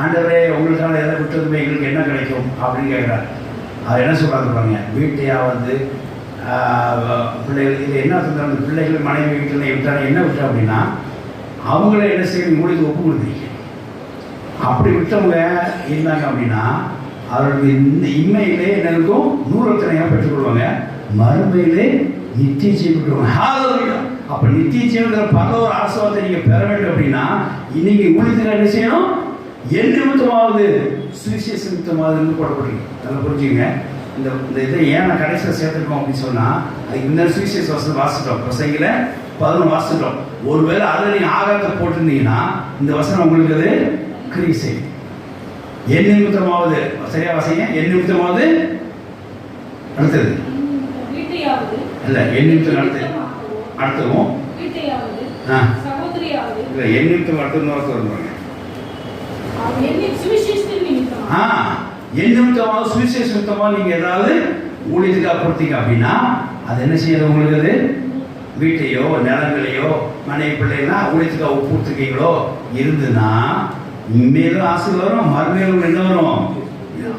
ஆண்டவரே உங்களுக்கான எதை விட்டதுமே எங்களுக்கு என்ன கிடைக்கும் அப்படின்னு கேட்குறாரு. அவர் என்ன சொல்கிறாங்க பாருங்க வீட்டையாக வந்து பிள்ளைகள் இது என்ன சொல்கிறாங்க பிள்ளைகள் மனைவி வீட்டில் விட்டாங்க என்ன விட்டு அப்படின்னா அவங்கள என்ன செய்யணும்? மூலிகை ஒப்பு கொடுத்தீங்க அப்படி விட்டவங்க இருந்தாங்க அப்படின்னா அவர்களுக்கு இந்த இம்மையிலே என்னருக்கும் நூறத்தனையாக பெற்றுக்கொள்வாங்க. மறுமையிலே நித்திய ஜீவன் அப்போ நித்திய ஜீவங்கிற பல ஒரு ஆசீர்வாதத்தை நீங்கள் பெற வேண்டும் அப்படின்னா இன்னைக்கு ஊழியத்தில் என்ன செய்யணும்? என் நிமித்தமாவது சுவிசேஷ நிமித்தமாவதுன்னு நல்லா புரிஞ்சுங்க இந்த இந்த இதை ஏன் நான் கடைசியில் சேர்த்துருக்கோம் அப்படின்னு சொன்னால் இந்த சுவிசேஷ வசனம் வாசிட்டோம் பிரசங்கில பதினொன்று வாசிட்டோம் ஒருவேளை அதில் நீங்கள் ஆகாரத்தை போட்டிருந்தீங்கன்னா இந்த வசனம் உங்களுக்கு அது கிரியை செய்யும். என் நிமித்தமாவது சரியா வாசிங்க? என் நிமித்தமாவது அடுத்தது. இல்ல என் நிமித்தம் அடுத்து அடுத்ததும் வீட்டையாவது ஆ. சகோதரியாவது இல்லை என் நிமித்தம் அடுத்தது வார்த்தை வருவாங்க என்னை சுவிசேஷத்தின் நிமித்தம் ஆ என் நிமித்தமாக சுவிசேஷ நிமித்தமாக நீங்கள் ஏதாவது ஊழியத்துக்காக கொடுத்தீங்க அப்படின்னா அது என்ன செய்யறது உங்களுக்கு அது? வீட்டையோ நிலங்களையோ மனைவி பிள்ளைனா ஊழியத்துக்காக கொடுத்துருக்கீங்களோ இருந்துன்னா இனிமேலும் ஆசை வரும் மறுமையிலும் என்ன வரும்?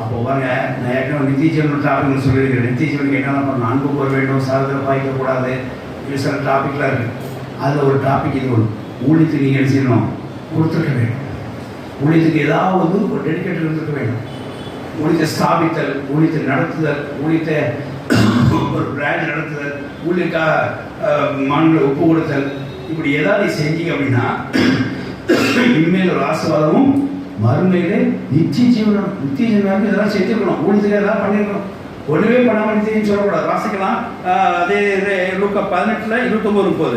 அப்போ பாருங்க நான் ஏற்கனவே நித்திய ஜீவன் டாபிக் சொல்லியிருக்கிறேன். நித்திய ஜீவனுக்கு என்னென்ன பண்ணணும்? அன்பு கூற வேண்டும் சாதனை பாய்க்கக்கூடாது இது சில டாபிக்லாம் இருக்கு. அதில் ஒரு டாபிக் இது ஒன்று ஊழியத்துக்கு நீங்கள் என்ன செய்யணும்? கொடுத்துருக்க வேண்டும். ஊழியத்துக்கு ஏதாவது ஒரு டெடிக்கேட் இருந்திருக்க வேண்டும் ஊழியத்தை ஸ்தாபித்தல் ஊழியத்தை நடத்துதல் ஊழியத்தை ஒரு பிராண்ட் நடத்துதல் ஊழியக்காக மான்களை ஒப்பு கொடுத்தல். இப்படி ஏதாவது செஞ்சீங்க அப்படின்னா இனிமேல் ஒரு ஆசீர்வாதமும் மறுமையிலே நித்திய ஜீவனம் நித்திய ஜீவனாக இதெல்லாம் செஞ்சுக்கணும் ஊழியத்துக்கு ஏதாவது பண்ணியிருக்கணும் ஒன்றுமே பண்ணாமல் நித்தியம் சொல்லக்கூடாது. வாசிக்கலாம். அதே அதே லூக்கா பதினெட்டில் இருபத்தொம்பது முப்பது.